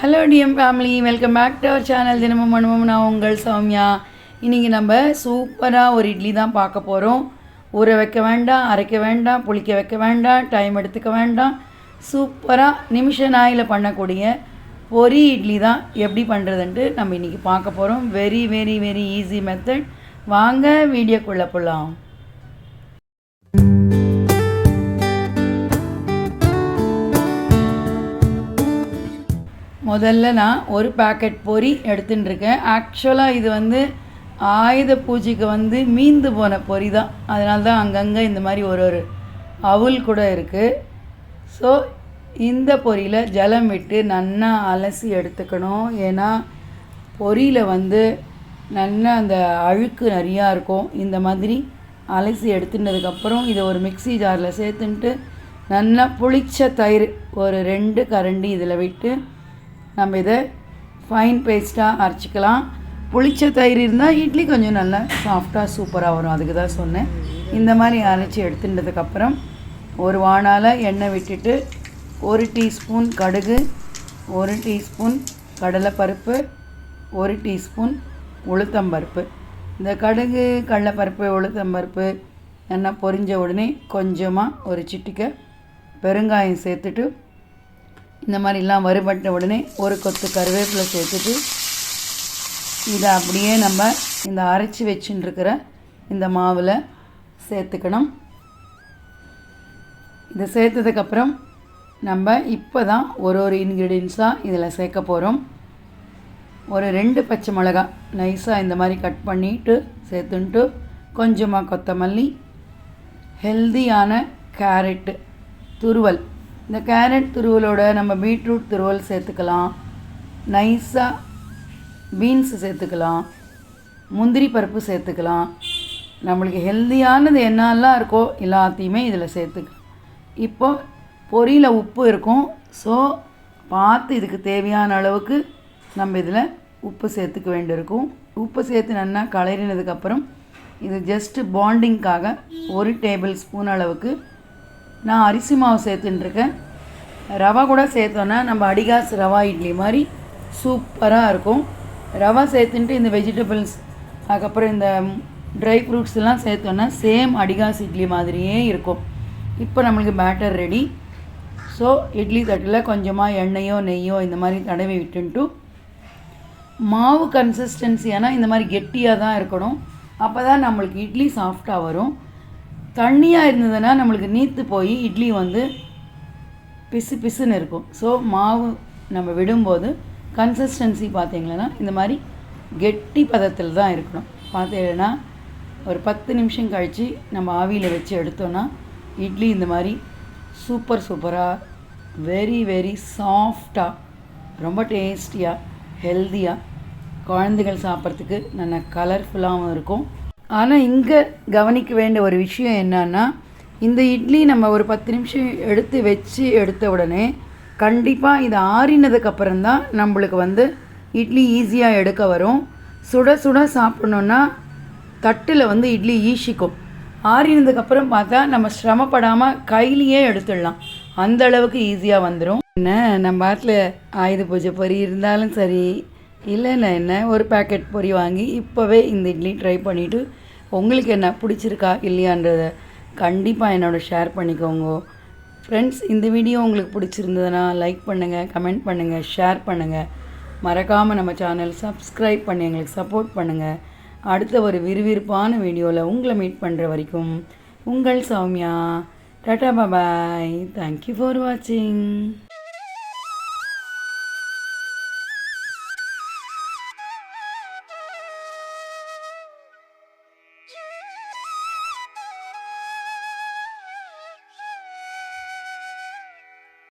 Hello TM family welcome back to our channel தினமும் மனமும் நான் உங்கள் சௌமியா. இன்றைக்கி நம்ம சூப்பராக ஒரு இட்லி தான் பார்க்க போகிறோம் ஊற வைக்க வேண்டாம் அரைக்க வேண்டாம் புளிக்க வைக்க வேண்டாம் டைம் எடுத்துக்க வேண்டாம். சூப்பராக நிமிஷ நாயில் பண்ணக்கூடிய பொரி இட்லி தான் எப்படி பண்ணுறதுன்ட்டு நம்ம இன்றைக்கி பார்க்க போகிறோம் very very very easy method வாங்க வீடியோக்குள்ளே போகலாம் முதல்ல நான் ஒரு பேக்கெட் பொரி எடுத்துட்டுருக்கேன். ஆக்சுவலாக இது வந்து ஆயுத பூஜைக்கு வந்து மீந்து போன பொரி தான். அதனால தான் அங்கங்கே இந்த மாதிரி ஒரு ஒரு அவுல் கூட இருக்குது ஸோ இந்த பொரியில் ஜலம் விட்டு நன்னா அலசி எடுத்துக்கணும். ஏன்னா பொரியில் வந்து நல்லா அந்த அழுக்கு நிறையா இருக்கும். இந்த மாதிரி அலசி எடுத்துனதுக்கப்புறம் இதை ஒரு மிக்ஸி ஜாரில் சேர்த்துன்ட்டு நல்லா புளிச்ச தயிர் ஒரு ரெண்டு கரண்டி இதில் விட்டு நம்ம இதை ஃபைன் பேஸ்ட்டாக அரைச்சிக்கலாம். புளிச்ச தயிர் இருந்தால் இட்லி கொஞ்சம் நல்லா சாஃப்டாக சூப்பராக வரும். அதுக்கு தான் சொன்னேன். இந்த மாதிரி அரைச்சி எடுத்துட்டதுக்கப்புறம் ஒரு வானால் எண்ணெய் விட்டுட்டு ஒரு டீஸ்பூன் கடுகு ஒரு டீஸ்பூன் கடலைப்பருப்பு ஒரு டீஸ்பூன் உளுத்தம்பருப்பு. இந்த கடுகு கடலைப்பருப்பு உளுத்தம்பருப்பு என்ன பொரிஞ்ச உடனே கொஞ்சமாக ஒரு சிட்டிக்கை பெருங்காயம் சேர்த்துட்டு இந்த மாதிரிலாம் வறுபட்ட உடனே ஒரு கொத்து கருவேப்பிலை சேர்த்துட்டு இதை அப்படியே நம்ம இந்த அரைச்சி வச்சுட்டுருக்கிற இந்த மாவில் சேர்த்துக்கணும். இதை சேர்த்ததுக்கப்புறம் நம்ம இப்போ தான் ஒரு ஒரு இன்க்ரீடியன்ஸாக இதில் சேர்க்க போகிறோம் ஒரு ரெண்டு பச்சை மிளகா நைஸாக இந்த மாதிரி கட் பண்ணிவிட்டு சேர்த்துன்ட்டு கொஞ்சமாக கொத்தமல்லி ஹெல்தியான கேரட்டு துருவல் இந்த கேரட் துருவலோட நம்ம பீட்ரூட் துருவல் சேர்த்துக்கலாம். நைஸாக பீன்ஸ் சேர்த்துக்கலாம். முந்திரி பருப்பு சேர்த்துக்கலாம். நம்மளுக்கு ஹெல்த்தியானது என்னெல்லாம் இருக்கோ எல்லாத்தையுமே இதில் சேர்த்துக்கலாம். இப்போ பொரியில் உப்பு இருக்கும். ஸோ பார்த்து இதுக்கு தேவையான அளவுக்கு நம்ம இதில் உப்பு சேர்த்துக்க வேண்டியிருக்கும். உப்பு சேர்த்து நல்லா கலரினதுக்கப்புறம் இது ஜஸ்ட்டு பாண்டிங்க்காக ஒரு டேபிள் ஸ்பூன் அளவுக்கு நான் அரிசி மாவு சேர்த்துட்டுருக்கேன் ரவா கூட சேர்த்தோன்னா நம்ம அடிகாஸ் ரவா இட்லி மாதிரி சூப்பராக இருக்கும். ரவா சேர்த்துன்ட்டு இந்த வெஜிடபிள்ஸ் அதுக்கப்புறம் இந்த ட்ரை ஃப்ரூட்ஸ்லாம் சேர்த்தோன்னா சேம் அடிகாஸ் இட்லி மாதிரியே இருக்கும். இப்போ நம்மளுக்கு பேட்டர் ரெடி ஸோ இட்லி தட்டில் கொஞ்சமாக எண்ணெயோ நெய்யோ இந்த மாதிரி தடவி விட்டுன்ட்டு மாவு கன்சிஸ்டன்சி ஆனால் இந்த மாதிரி கெட்டியாக தான் இருக்கணும். அப்போ தான் நம்மளுக்கு இட்லி சாஃப்டாக வரும். தண்ணியாக இருந்ததுன்னா நம்மளுக்கு நீத்து போய் இட்லி வந்து பிசு பிசுன்னு இருக்கும். ஸோ மாவு நம்ம விடும்போது கன்சிஸ்டன்சி பார்த்தீங்கன்னா இந்த மாதிரி கெட்டி பதத்தில் தான் இருக்கணும். பார்த்தீங்கன்னா ஒரு பத்து நிமிஷம் கழித்து நம்ம ஆவியில் வச்சு எடுத்தோன்னா இட்லி இந்த மாதிரி சூப்பர் சூப்பராக வெரி வெரி சாஃப்டாக ரொம்ப டேஸ்டியாக ஹெல்த்தியாக குழந்தைகள் சாப்பிட்றதுக்கு நல்ல கலர்ஃபுல்லாகவும் இருக்கும். ஆனால் இங்கே கவனிக்க வேண்டிய ஒரு விஷயம் என்னன்னா இந்த இட்லி நம்ம ஒரு பத்து நிமிஷம் எடுத்து வச்சு எடுத்த உடனே கண்டிப்பாக இது ஆறினதுக்கப்புறம் தான் நம்மளுக்கு வந்து இட்லி ஈஸியாக எடுக்க வரும். சுட சுட சாப்பிட்ணுன்னா தட்டில் வந்து இட்லி ஈஷிக்கும் ஆறினதுக்கப்புறம் பார்த்தா நம்ம சிரமப்படாமல் கையிலேயே எடுத்துடலாம். அந்த அளவுக்கு ஈஸியாக வந்துடும் என்ன நம்ம பாட்டில் ஆயுத பூஜை பொரி இருந்தாலும் சரி இல்லைன்னா என்ன ஒரு பேக்கெட் பொரி வாங்கி இப்போவே இந்த இட்லி ட்ரை பண்ணிவிட்டு உங்களுக்கு என்ன பிடிச்சிருக்கா இல்லையான்றத கண்டிப்பாக என்னோட ஷேர் பண்ணிக்கோங்க. ஃப்ரெண்ட்ஸ் இந்த வீடியோ உங்களுக்கு பிடிச்சிருந்ததுன்னா லைக் பண்ணுங்கள் கமெண்ட் பண்ணுங்கள் ஷேர் பண்ணுங்கள் மறக்காமல் நம்ம சேனல் சப்ஸ்கிரைப் பண்ணி எங்களுக்கு சப்போர்ட் பண்ணுங்கள் அடுத்த ஒரு விறுவிறுப்பான வீடியோவில் உங்களை மீட் பண்ணுற வரைக்கும் உங்கள் Soumya. Tata bye bye thank you for வாட்சிங்